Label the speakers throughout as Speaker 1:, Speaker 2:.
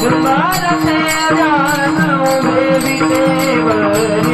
Speaker 1: ગુરબાદ જાણો દેવી દેવ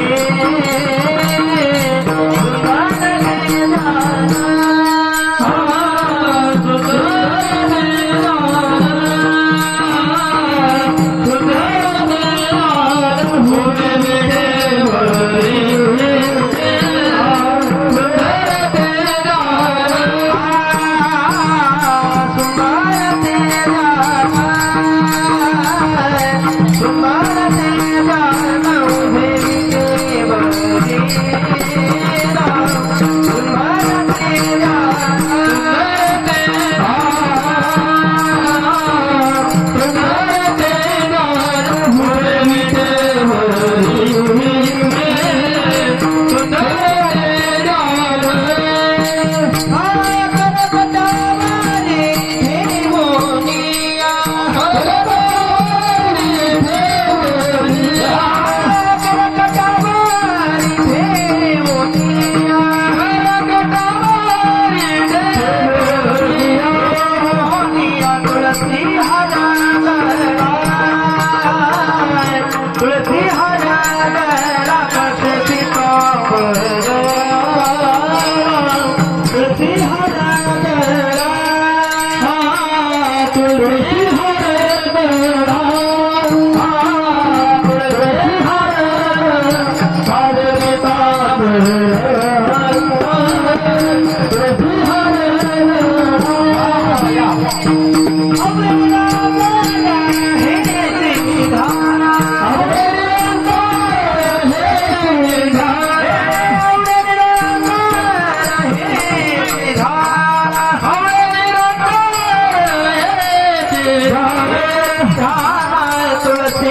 Speaker 1: तुलसी हरा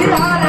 Speaker 1: Tira